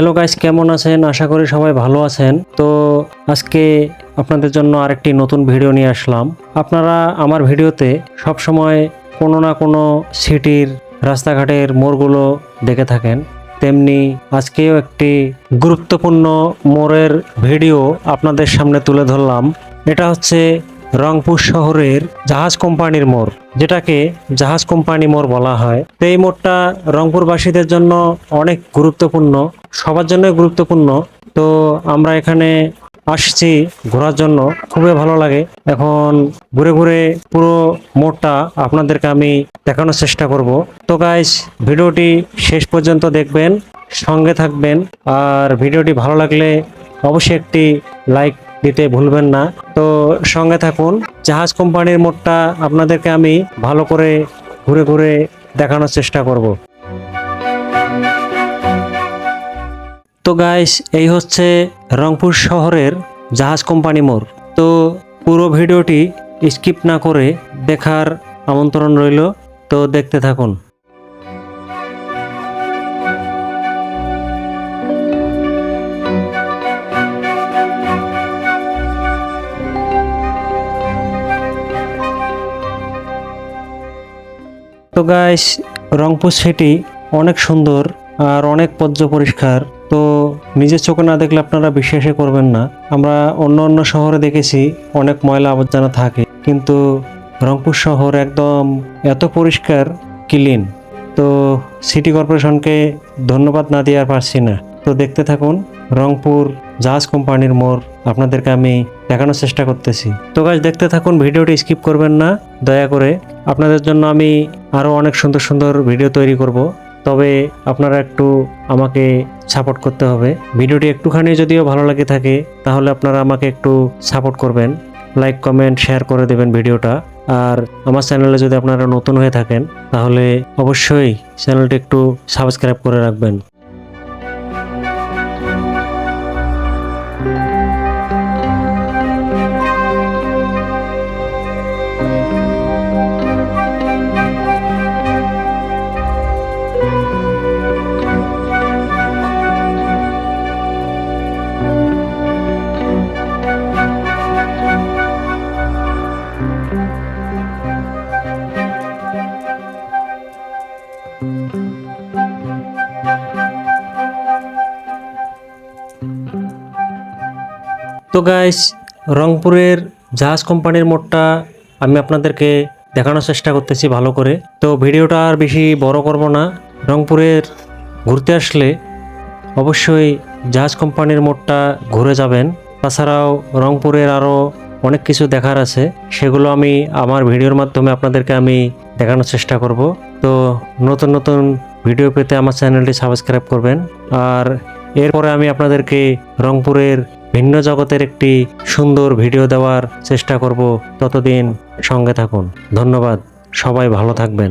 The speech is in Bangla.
হ্যালো গাইস কেমন আছেন? আশা করি সবাই ভালো আছেন। তো আজকে আপনাদের জন্য আরেকটি নতুন ভিডিও নিয়ে আসলাম। আপনারা আমার ভিডিওতে সব সময় কোনো না কোনো সিটির রাস্তাঘাটের মোড়গুলো দেখে থাকেন। তেমনি আজকেও একটি গুরুত্বপূর্ণ মোড়ের ভিডিও আপনাদের সামনে তুলে ধরলাম। এটা হচ্ছে রংপুর শহরের জাহাজ কোম্পানির মোড়, যেটাকে জাহাজ কোম্পানি মোড় বলা হয়। তো এই মোড়টা রংপুরবাসীদের জন্য অনেক গুরুত্বপূর্ণ, সবার জন্য গুরুত্বপূর্ণ। তো আমরা এখানে আসছি ঘোরার জন্য, খুবই ভালো লাগে। এখন ঘুরে ঘুরে পুরো মোড়টা আপনাদেরকে আমি দেখানোর চেষ্টা করব। তো গাইস ভিডিওটি শেষ পর্যন্ত দেখবেন, সঙ্গে থাকবেন। আর ভিডিওটি ভালো লাগলে অবশ্যই একটি লাইক দিতে ভুলবেন না। তো সঙ্গে থাকুন, জাহাজ কোম্পানির মোড়টা আপনাদেরকে আমি ভালো করে ঘুরে ঘুরে দেখানোর চেষ্টা করব। তো গাইস এই হচ্ছে রংপুর শহরের জাহাজ কোম্পানি মোড়। তো পুরো ভিডিওটি স্কিপ না করে দেখার আমন্ত্রণ রইল। তো দেখতে থাকুন। তো গাইস রংপুর সিটি অনেক সুন্দর আর অনেক পদ্ম পরিষ্কার। তো নিজের চোখে না দেখলে আপনারা বিশ্বাসই করবেন না। আমরা অন্য অন্য শহরে দেখেছি অনেক ময়লা আবর্জনা থাকে। কিন্তু রংপুর শহর একদম এত পরিষ্কার ক্লিন তো সিটি কর্পোরেশনকে ধন্যবাদ না দিয়ে আর পারছি না। তো দেখতে থাকুন রংপুর জাহাজ কোম্পানির মোড়। আপনাদেরকে আমি দেখানোর চেষ্টা করতেছি। তো গাছ দেখতে থাকুন, ভিডিওটি স্কিপ করবেন না। দয়া করে আপনাদের জন্য আমি আরও অনেক সুন্দর সুন্দর ভিডিও তৈরি করব। তবে আপনারা একটু আমাকে সাপোর্ট করতে হবে। ভিডিওটি একটুখানি যদিও ভালো লাগে থাকে, তাহলে আপনারা আমাকে একটু সাপোর্ট করবেন। লাইক কমেন্ট শেয়ার করে দেবেন ভিডিওটা। আর আমার চ্যানেলে যদি আপনারা নতুন হয়ে থাকেন, তাহলে অবশ্যই চ্যানেলটি একটু সাবস্ক্রাইব করে রাখবেন। তো গাইস রংপুরের জাহাজ কোম্পানির মোড়টা আমি আপনাদেরকে দেখানোর চেষ্টা করতেছি ভালো করে। তো ভিডিওটা আর বেশি বড় করব না। রংপুরের ঘুরতে আসলে অবশ্যই জাহাজ কোম্পানির মোড়টা ঘুরে যাবেন। তাছাড়াও রংপুরের আরও অনেক কিছু দেখার আছে। সেগুলো আমি আমার ভিডিওর মাধ্যমে আপনাদেরকে আমি দেখানোর চেষ্টা করব। তো নতুন নতুন ভিডিও পেতে আমার চ্যানেলটি সাবস্ক্রাইব করবেন। আর এরপরে আমি আপনাদেরকে রংপুরের ভিন্ন জগতের একটি সুন্দর ভিডিও দেওয়ার চেষ্টা করব। ততদিন সঙ্গে থাকুন। ধন্যবাদ। সবাই ভালো থাকবেন।